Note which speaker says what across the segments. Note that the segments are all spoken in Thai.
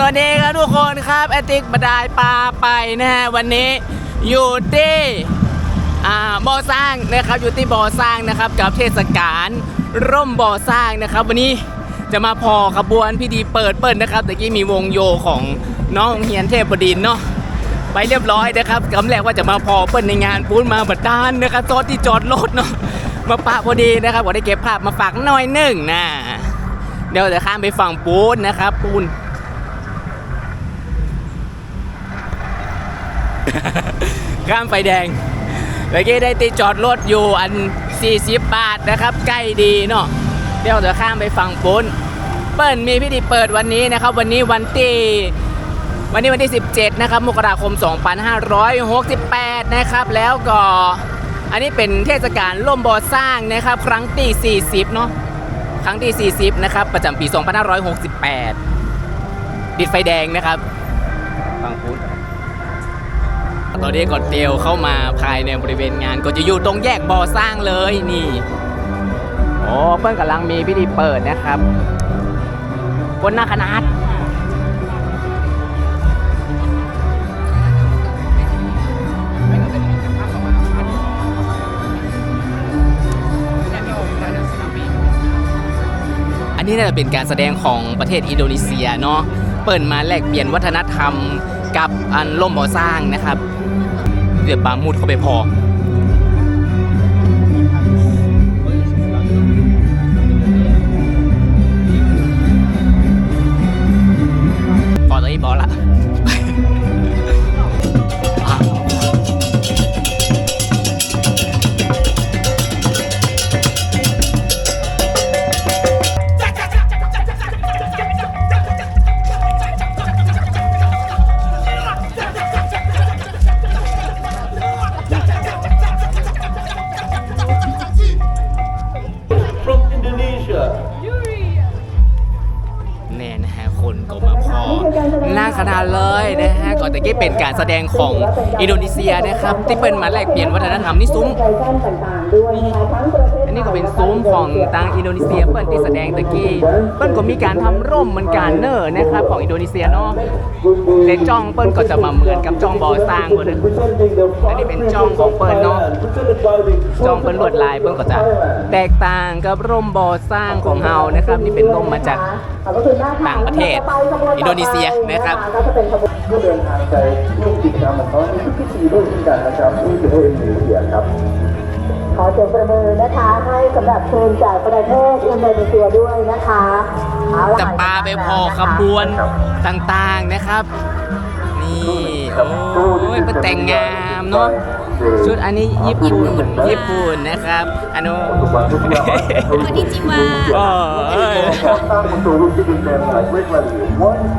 Speaker 1: สวัสดีครับทุกคนครับแอติกบดายปลาไปนะฮะวันนี้อยู่ที่บ่อสร้างนะครับอยู่ที่บ่อสร้างนะครับกับเทศกาลร่มบ่อสร้างนะครับ วันนี้จะมาพอขบวนพิธีเปิดเปิดนะครับต่กี้มีวงโยของน้องเฮียนเทพบดินเนาะไปเรียบร้อยนะครับกำแรกว่าจะมาพอเปิ้ลในงานปูนมาบัดดานนะครับโต๊ะที่จอดรถเนาะมาปะพอดีนะครับก็ได้เก็บภาพมาฝากหน่อยหนึ่งนะเดี๋ยวจะข้ามไปฝั่งปูนนะครับปูน ข้ามไฟแดงเมื่อกี้ได้ตีจอดรถอยู่อัน 40 บาทนะครับ ใกล้ดีเนาะเดี๋ยวจะข้ามไปฝั่งปุ้น เปิ้ลมีพิธีเปิดวันนี้นะครับ วันนี้วันที่วันนี้วันที่ 17 นะครับ มกราคม 2568 นะครับ แล้วก็อันนี้เป็นเทศกาลล่มบ่อสร้างนะครับ ครั้งที่ 40 เนาะครั้งที่ 40 นะครับ ประจำปี 2568 ติดไฟแดงนะครับฝั่งพุ้น ตอนนี้ก่อนเตียวเข้ามาภายในบริเวณงานก็จะอยู่ตรงแยกบ่อสร้างเลยนี่โอ้เปิ้ลกำลังมีพิธีเปิดนะครับบนหน้าคณะอันนี้น่าจะเป็นการแสดงของประเทศอินโดนีเซียเนาะเปิดมาแลกเปลี่ยนวัฒนธรรมกับอันล่มบ่อสร้างนะครับ เดี๋ยวปามูดเข้าไปพอ พอตัวนี้พอละ อินโดนีเซียนะครับ ที่เป็นมาแลกเปลี่ยนวัฒนธรรมนี่ซุ้มอัน นี้ก็เป็นซุ้มของทางอินโดนีเซียเปิ้ลที่แสดงตะกี้เปิ้ลก็มีการทำร่มเหมือนกันเนอร์นะครับของอินโดนีเซียเนาะแต่จ้องเปิ้ลก็จะมาเหมือนกับจ้องบอสร้างหมดเลยอันนี้เป็นจ้องของเปิ้ลเนาะจ้องเปิ้ลลวดลายเปิ้ลก็จะแตกต่างกับร่มบอสร้างของเฮานะครับนี่เป็นร่มมาจากต่างประเทศอินโดนีเซียนะครับ
Speaker 2: ก็เดินทางไปร่วมกิจกรรมของเขาทุกพิธีด้วยกันนะครับนี่คืออินโดนีเซียครับ
Speaker 3: ขอเสียงประเมินนะคะ ให้สำหรับเชิญจากประเทศอินโดนีเซียด้วยนะคะ
Speaker 1: จะปลาไปพอขบวนต่างๆนะครับ นี่โอ้ยประแต่งงามเนาะชุดอันนี้ญี่ปุ่นญี่ปุ่นนะครับอันนู้นอั
Speaker 2: นนี้จิว่า
Speaker 1: โ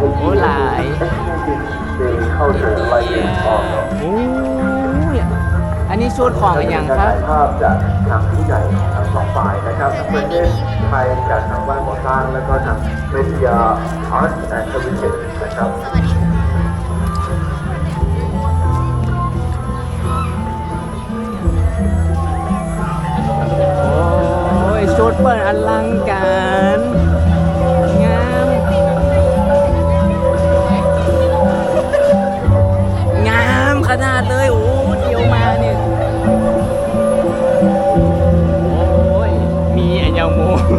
Speaker 1: อ้โหลาย
Speaker 2: อัน
Speaker 1: นี้ชุดของอะไรอย่างครับ
Speaker 2: ภาพจากทางผู้ใหญ่ทั้งสองฝ่ายนะครับทั้งประเทศไทยจากทางบ้านก่อสร้างแล้วก็ทางเมดิยาอาร์ตแอนด์เซอร์วิสนะครับ
Speaker 1: โอ้ยชุดเปิดอลังการ อั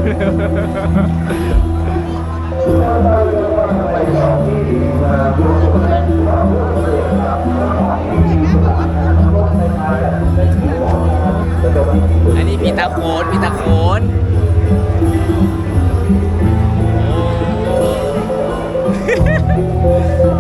Speaker 1: นนี้พีตาโคนพีตาโคนโ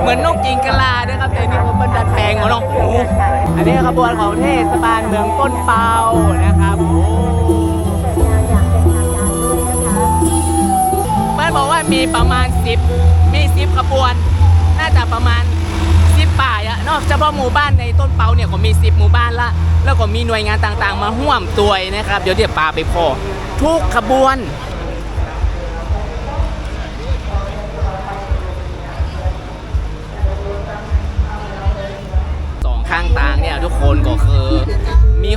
Speaker 1: เห
Speaker 3: มือนน
Speaker 1: กจิงกะลาด้วยครับแต่นี่ผมมันดัดแปลงของนกหูอันนี้ขบวนของเทศบาลเมืองต้นเปานะครับมันบอกว่ามีประมาณ 10 มี 10 ขบวน น่าจะประมาณ 10 ป่ายอะนอกจากพาะหมู่บ้านในต้นเปาเนี่ยก็มี 10 หมู่บ้านละ แล้วก็มีหน่วยงานต่างๆ มาห่วมตัวนะครับ เดี๋ยวเดี๋ยวปาไปพอทุกขบวน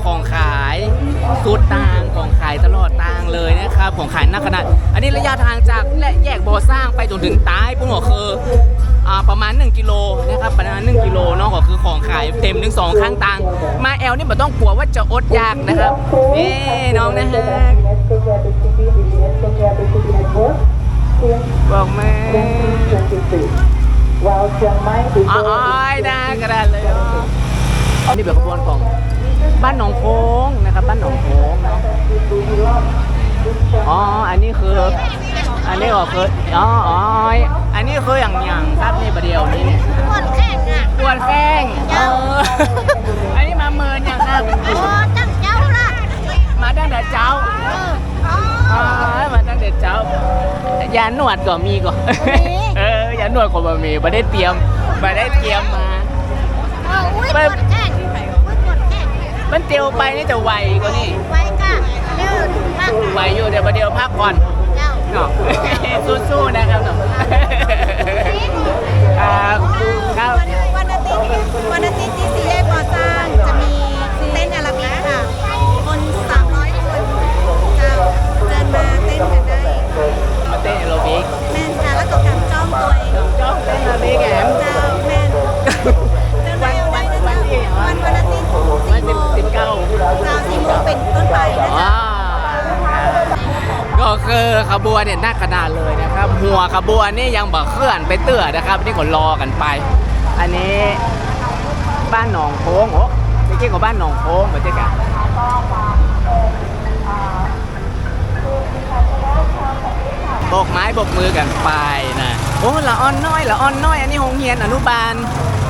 Speaker 1: ของขายสุดทางของขายตลอดทางเลยนะครับของขายนักขนาด อันนี้ระยะทางจากและแยกบ่อสร้างไปจนถึงใต้ปุ่นก็คืออ่าประมาณ 1 กิโลนะครับประมาณ 1 กิโลเนาะก็คือของขายเต็มถึงสองข้างทาง มาแอลนี่ไม่ต้องกลัวว่าจะอดอยากนะครับนี่น้องนะฮะบอกแม่
Speaker 3: ว้าวเชียงใหม่
Speaker 1: อ๋อยนะกระดานเลยอ๋อนี่เป็นขบวนของ บ้านหนองโค้งนะครับ บ้านหนองโค้งนะอ๋อ อันนี้คือ อันนี้ก็คืออ๋ออ๋ออันนี้คืออย่างอย่างครับนี่ประเดียวนี้เนี่ย
Speaker 4: ปวดแข้งอะ
Speaker 1: ปวดแข้งเอออันนี้มาเมินอย่างครับ
Speaker 4: โอ้ตั้งเจ้าละ
Speaker 1: มาตั้งแต่เช้า
Speaker 4: เอออ๋อ
Speaker 1: อ๋อมาตั้งแต่เช้ายาหนวดก็มีก็เออยาหนวดก็บ่มีไม่ได้เตรียมไม่ได้เตรียมมา มันเตียวไปนี่จะไวกว่านี่
Speaker 4: ไว้ค่ะเร็วมาก
Speaker 1: ไหวอยู่เดี๋ยวประเดี๋ยวพักก่อน
Speaker 4: เจ้า
Speaker 1: เนาะ สู้ๆนะครับเนาะครับครับ
Speaker 5: วันวันอาทิตย์วันอาทิตย์ที่สี่แยกก่อสร้า
Speaker 1: ขบวนนี่ยังบ่เคลื่อนไปเตื้อนะครับนี่ก็รอกันไป อันนี้บ้านหนองโค้งโอ้ไม่ใช่ของบ้านหนองโค้งเหมือนกันบกไม้บกมือกันไปนะโอ้ละอ่อนน้อยละอ่อนน้อย อันนี้โรงเรียนอนุบาล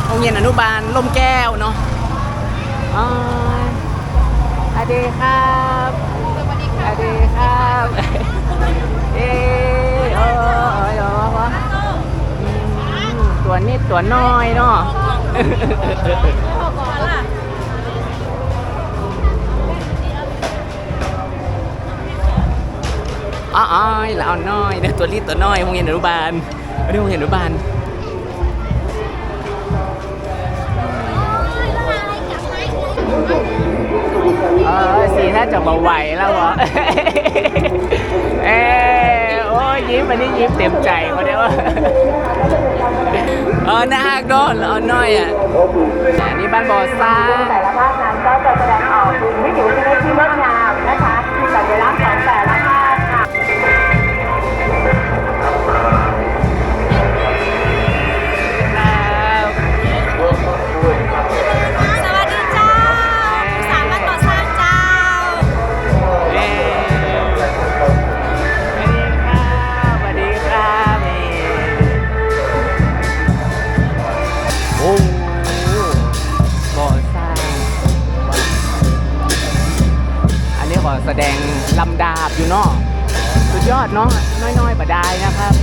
Speaker 1: โรงเรียนอนุบาลลมแก้วเนาะอ๋อสวัสดีครับสวัสดีครับเอ ตัวนิดตัวน้อยเนาะอ๋ออ๋อละอ่อนน้อยนะตัวรีดตัวน้อยโรงเรียนอนุบาลอันนี้โรงเรียนอนุบาลเออสีถ้าจะมาไหวแล้วเหรอเออโอ้ยยิ้มอันนี้ยิ้มเต็มใจเขาเดียวว่า เออหน้าหักโดนเอ่อนน้อยอะอันนี้บ้านบ่อซ่า
Speaker 3: แต่ละภาคนั้นก็จะแสดงออกถึงวิถีชีวิตที่งดงามนะคะ
Speaker 1: ยอดเนาะน้อยๆบาได้นะครับ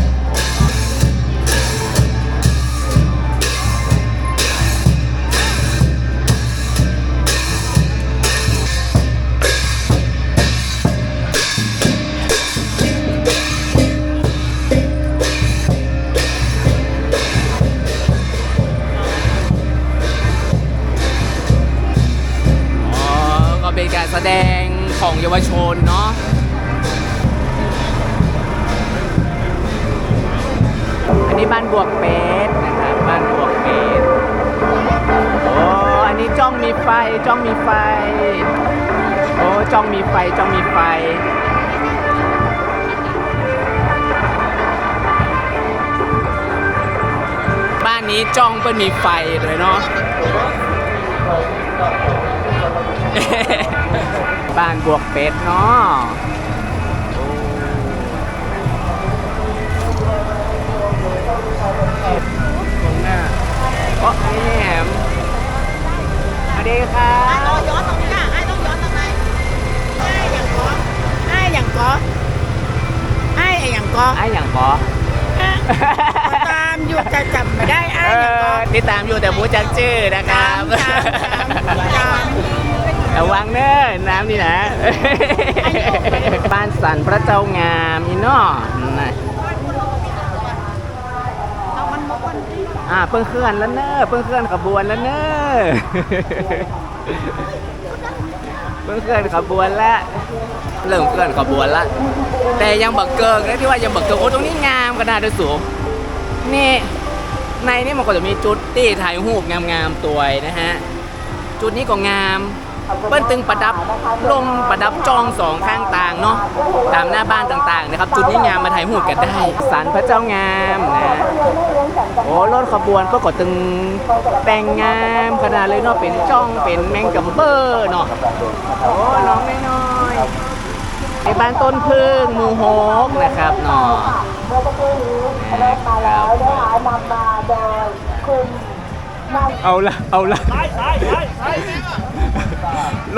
Speaker 1: อ๋อก็เป็นการแสดงของเยาวชนเนาะ บ้านบวกเป็ดนะครับบ้านบวกเป็ดโอ้อันนี้จ้องมีไฟจ้องมีไฟโอ้จ้องมีไฟจ้องมีไฟบ้านนี้จ้องเปิ้นมีไฟเลยเนาะบ้านบวกเป็ดเนาะ โอ้นี่แหมสวัสดีครับ
Speaker 5: ต้องย้อนตรงนี้ค่ะไอ้ต้องย้อนตรงไหนไอ้อย่างก้อไอ้อย่างก้อไอ้อย่างก้อ
Speaker 1: ไอ้อย่างกอ
Speaker 5: ตามอยู่จะจำไม่ได้ไอ้
Speaker 1: เออติดตามอยู่แต่บูจักชื่อนะครับ
Speaker 5: ตาม
Speaker 1: ระวังเน้อน้ำนี่นะบ้านสันพระเจ้างามอีน้อนะ อ่าเพิ่งเคลื่อนแล้วเน้อเพิ่งเคลื่อนขบวนแล้วเน้อเพิ่งเคลื่อนขบวนแล้วเริ่มเคลื่อนขบวนแล้วแต่ยังบักเกิงนะที่ว่ายังบักเกิงโอ้ตรงนี้งามขนาดเด้อสูงนี่ในนี่มันก็จะมีจุดที่ถ่ายรูปงามๆตัวนะฮะจุดนี้ก็งาม เปิ้นตึงประดับลมประดับจองสองข้างต่างเนาะตามหน้าบ้านต่างๆนะครับ จุดนี้งามมาถ่ายรูปกันได้สันพระเจ้างามนะโอ้รถขบวนก็ก็ตึงแต่งงามขนาดเลยเนาะเป็นจ้องเป็นแมงกัมเบอร์เนาะโอ้น้องน้อยในบ้านต้นพึ่งมูโฮกนะครับเนาะ
Speaker 3: เมื่อสักครู่นี้เริ่มาแล้วนะคะนำมาโดยคุณนาย
Speaker 1: เอาละเอาละ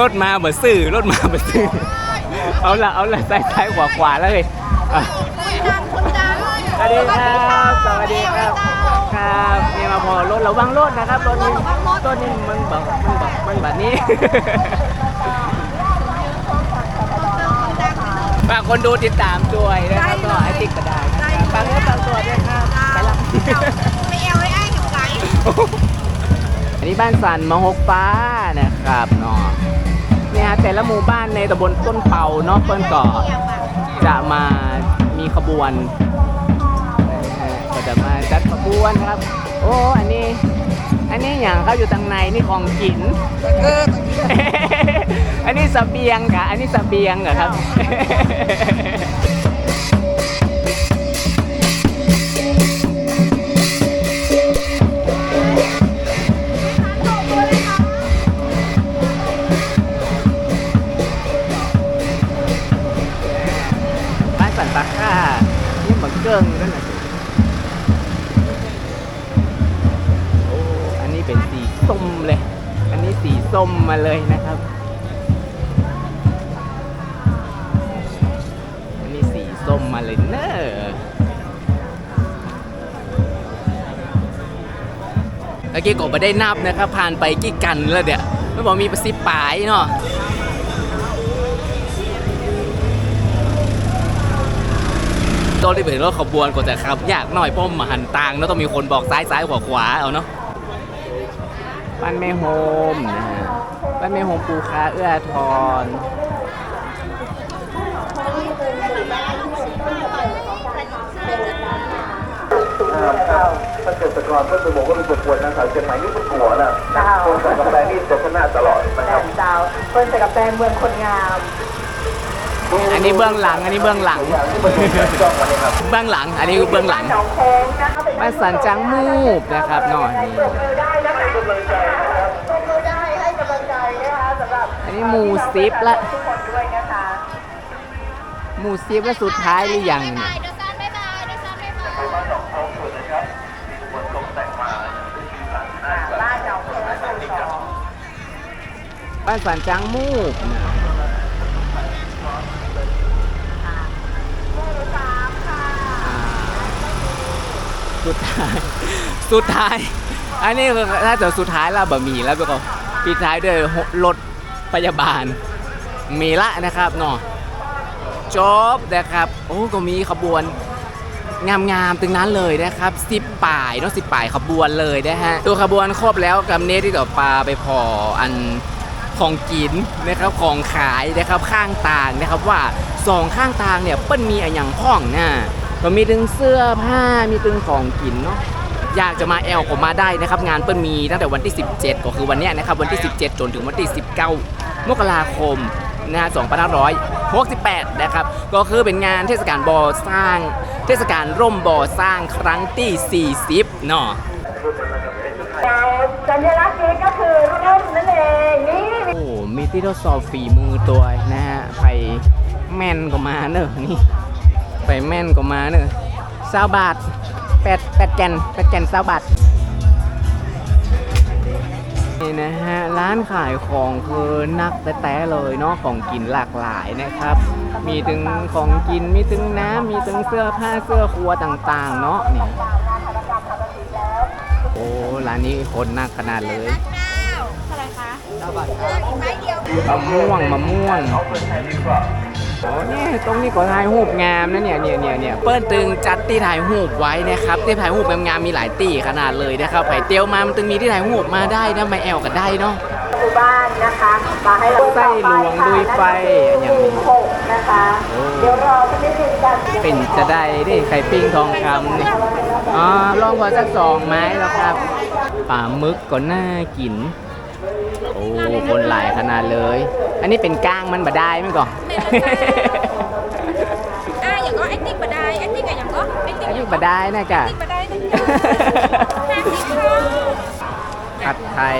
Speaker 1: รถมาเหมือนสื่อรถมาเหมือนสื่อเอาละเอาละซ้ายซ้ายขวาขวาแล้วเลยอะ
Speaker 5: คนดัง
Speaker 1: สวัสดีครับ สวัสดีครับ ครับนี่มาพอรถระวังรถนะครับรถนี้รถนี้มันแบบมันแบบมันแบบนี้ฝากคนดูติดตามด้วยนะครับก็ไอติ๊กก็ได้นะครับฝากเนื้อฝากตัวด้วยครับไปละ
Speaker 5: ไม่เอาให้ไอ้อยู่ไกล
Speaker 1: อันนี้ บ้านสันมะฮกฟ้านะครับเนาะเนี่ยฮะแต่ละหมู่บ้านในตำบลต้นเป่าเนาะเปิ้นก็จะมามีขบวนนะฮะก็จะมาจัดขบวนครับ โอ้อันนี้ อันนี้อย่างเขาอยู่ทางในนี่ของกิน
Speaker 5: เออ
Speaker 1: อันนี้เสเบียงค่ะอันนี้เสเบียงเหรอครับบ้ เลยนะครับ อันนี้สีส้มมาเลยเนอะเมื่อกี้ก็ไม่ได้นับนะครับ ผ่านไปกี่กันแล้วเดี๋ยวไม่บอกมีประสิปายเนาะตอนที่เป็นรถขบวนก็จะขับยากหน่อยเพราะมนหันต่างแล้วต้องมีคนบอกซ้ายซ้ายขวาขวาเอาเนาะบ้นแม่โฮมนะฮะ บ้านแม่โฮมปูคาเอื้อทอน
Speaker 2: เกษตรกรเพื่อนไปบอกว่ามีปวดนางสาวเชียงใหม่นี่ปวดหัวนะคนใส่กาแฟนี่จะชนะตลอดนะครับ
Speaker 3: ดาวเปิ้ลใส่กับแปลงเมืองคนงาม
Speaker 1: อันนี้เบื้องหลัง อันนี้เบื้องหลัง
Speaker 2: อย่างที่มันถูกจ้องมาเลยครับ
Speaker 1: เบื้องหลัง อันนี้คือเบื้องหลัง
Speaker 3: หนองแคงนะคะเป็น
Speaker 1: บ้านสันจังมูบนะครับเนอนนี่
Speaker 3: นนี้ห
Speaker 1: มูซิปละ
Speaker 3: ทุกคนด้วยนะคะ
Speaker 1: หมูซิปและสุดท้ายหรือยังเนี่ย
Speaker 4: บ้าน
Speaker 3: หนองแคงหมู่สอง
Speaker 1: บ้านสันจังมูบนะอ่าสุดท้าย สุดท้าย อันนี้คือถ้าจะสุดท้ายแล้วบะหมี่แล้วก็ปิดท้ายด้วยรถ พยาบาล มีละนะครับเนาะจบนะครับ โอ้ก็มีขบวน งามๆตึงนั้นเลยนะครับสิบป่ายเนาะสิบป่ายขบวนเลยนะฮะตัวขบวนครบแล้วกับเนตที่ต่อปลาไปพออันของกินนะครับของขายนะครับข้างต่างนะครับว่าสองข้างทางเนี่ยเปิ้นมีอะไรอย่างพ้องนะก็มีถึงเสื้อผ้ามีถึงของกินเนาะ อยากจะมาแอลก็มาได้นะครับงานเปิ้นมีตั้งแต่วันที่ 17 ก็คือวันเนี้ยนะครับวันที่ 17 จนถึงวันที่ 19 มกราคมนะฮะ2568 นะครับ ก็คือเป็นงานเทศกาลบ่อสร้าง เทศกาลร่มบ่อสร้างครั้งที่ 40เนาะ
Speaker 3: แต่สัญลักษณ์นี้ก็คือร่มนั่นเองนี่
Speaker 1: โอ้มีที่ทดสอบฝีมือตัวนะฮะไปแม่นก็มาเนอะนี่ไปแม่นก็มาเนอะซาบาท แปดแปดแกนแปดแกนซาบาทนี่นะฮะ ร้านขายของคือนักแต่แต่เลยเนาะของกินหลากหลายนะครับ มีถึงของกินมีถึงน้ำมีถึงเสื้อผ้าเสื้อครัวต่างๆ เนาะนี่โอ้ร้านนี้คนนักขนาดเลย
Speaker 5: อะไรคะไม้เดียว
Speaker 1: มะม่วงมะม่วง โอ้เนี่ยตรงนี้ก็ถ่ายรูปงามนะเนี่ยเนี่ยเนี่ยเนี่ยเปิ้ลตึงจัดที่ถ่ายรูปไว้นะครับที่ถ่ายรูปงามๆมีหลายตีขนาดเลยนะครับไผ่เตียวมามันตึงมีที่ถ่ายรูปมาได้นะไม่แอลก็ได้เนาะ
Speaker 3: หมู่บ้านนะคะมาให้เรา
Speaker 1: ไส้หลวงดุยไฟอย่างนี้
Speaker 3: หกนะคะ เดี๋ยวรอสักนิดนึงกัน
Speaker 1: เป็นจะได้ดิไข่ปิ้งทองคำนี่อ๋อลองพอสักสองไม้แล้วครับปลาหมึกก็น่ากินโอ้คนหลายขนาดเลย อันนี้เป็นก้างมันบะได้ไหมก่อน
Speaker 5: อ่าอย่างก็แอคติ้งมาได้แอคติ้งกับอย่างก็แอคติ้ง
Speaker 1: อันนี้บะได้นะกะ
Speaker 5: มาได้หนึ่งห้าสิบค่ะ
Speaker 1: ผัดไทย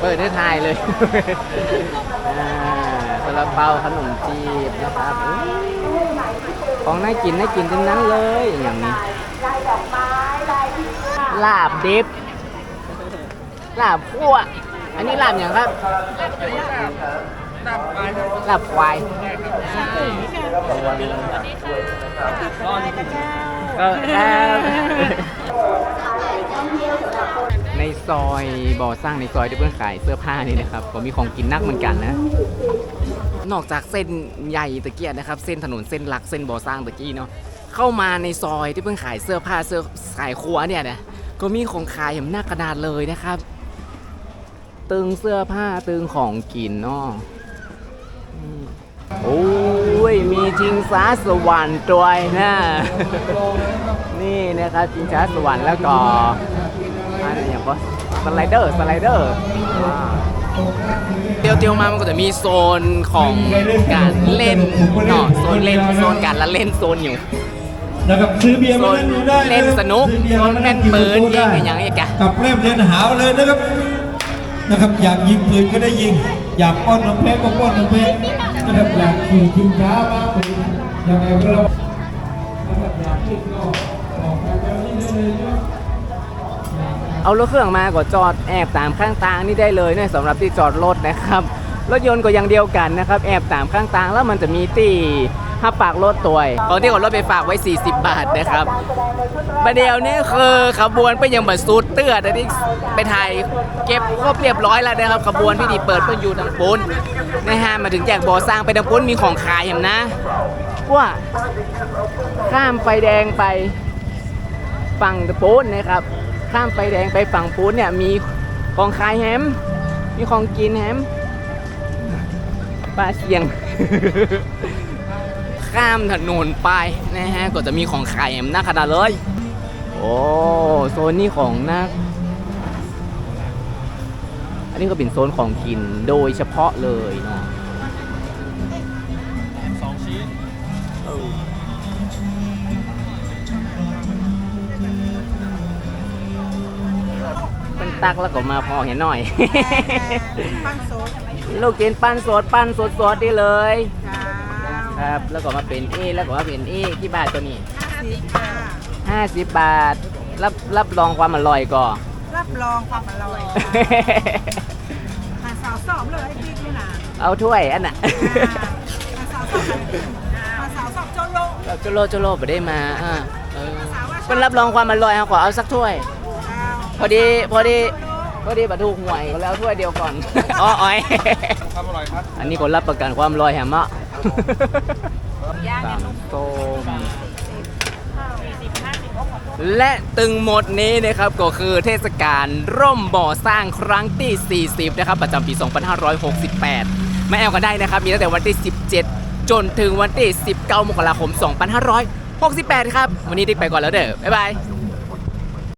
Speaker 1: เปิดให้ทายเลยซาลาเปาขนมจีบนะครับ ของน่ากินน่ากินทั้งนั้นเลยอย่างนี้ ลาบดิบลาบคั่วอันนี้ลาบอย่างครับลาบควายเออครับในซอยบ่อสร้างในซอยที่เพื่อนขายเสื้อผ้านี่นะครับก็มีของกินนักเหมือนกันนะ นอกจากเส้นใหญ่ตะเกียนะครับ เส้นถนนเส้นหลักเส้นบ่อสร้างตะกี้เนาะเข้ามาในซอยที่เพิ่งขายเสื้อผ้าเสื้อขายครัวเนี่ยนะ ก็มีของขายอย่างน่ากระดาษเลยนะครับ ตึงเสื้อผ้าตึงของกินเนาะโอ้ยมีชิงช้าสวรรค์ด้วยนะนี่นะครับชิงช้าสวรรค์แล้วก็อะไรอย่างก็สไลเดอร์สไลเดอร์เตียวเตียวๆมามันก็จะมีโซนของการเล่นเนาะโซนเล่นโซนการละเล่นโซนอยู่
Speaker 6: นะครับซื้อเบียร์มาเล่นดูได้
Speaker 1: เล่นสนุก
Speaker 6: ซื้อเบียร์มา
Speaker 1: เล่นปืนยิงอย่างนี้แก
Speaker 6: กับเล่มเรียนหาเลยนะครับนะครับอยากยิงปืนก็ได้ยิง อยากป้อนน้ำเพชรก็ป้อนน้ำเพชรนะครับอยากขี่ชิงช้าบ้างเป็นยังไงก็เรานะครับอยากขึ้นก็ออกไปแบบนี้ได้เลยนะครับ
Speaker 1: เอารถเครื่องมาก็จอดแอบตามข้างทางนี่ได้เลยนะสำหรับที่จอดรถนะครับ รถยนต์ก็อย่างเดียวกันนะครับ แอบตามข้างทางแล้วมันจะมีตี ห้าปากรถตัวของที่ขอรถไปฝากไว้ 40 บาทนะครับประเดี๋ยวนี้คือขบวนไปยังบัดซูดเตื้อแต่ที่ไปถ่ายเก็บครบเรียบร้อยแล้วนะครับขบวนพี่ดีเปิดเพื่ออยู่ทางปุ้นนะฮะมาถึงแยกบ่อสร้างไปทางปุ้นมีของขายเห็นนะว่าข้ามไฟแดงไปฝั่งปูนนะครับ ข้ามไฟแดงไปฝั่งปูนเนี่ยมีของขายแฮม มีของกินแฮมปลาเชียง ข้ามถนนไปนะฮะก็จะมีของขายหน้าขนาดเลย โอ้โซนนี้ของนักอันนี้ก็เป็นโซนของกินโดยเฉพาะเลยเนาะสองชิ้นเป็นตักแล้วก็มาพอเห็นหน่อย
Speaker 5: ปั้นโซด
Speaker 1: ลูกกินปั้นสดปั้นสดสดได้เลย
Speaker 5: ค่ะ
Speaker 1: ครับ แล้วก็มาเป็นเอแล้วก็มาเป็นเอกี่บาทตัวนี้
Speaker 5: สิบค่ะ
Speaker 1: 50 บาท รับรับรองความอร่อยก่อน
Speaker 5: รับรองความอร่อยหาสาวสอบเลยไอ้บิ๊กนี่นะ
Speaker 1: เอาถ้วยอันน่ะ
Speaker 5: หาสาวสอบหาสาวสอบโจโล
Speaker 1: แล้วจุโลจุโลไปได้มาอ่าเออเป็นรับรองความอร่อยเอาขอเอาสักถ้วย พอดีพอดีพอดีบัตรถูกหวยก็แล้วถ้วยเดียวก่อนอ๋ออ้อยความอร่อยครับ อันนี้คนรับประกันความอร่อยแฮมะ ตามส้มและตึงหมดนี้นะครับก็คือเทศกาลร่มบ่อสร้างครั้งที่ 40 นะครับ ประจำปี 2568มาแอลกันได้นะครับ มีตั้งแต่วันที่ 17 จนถึงวันที่ 19 มกราคม 2568 ครับ วันนี้ติ๊กไปก่อนแล้วเด้อ บ๊ายบาย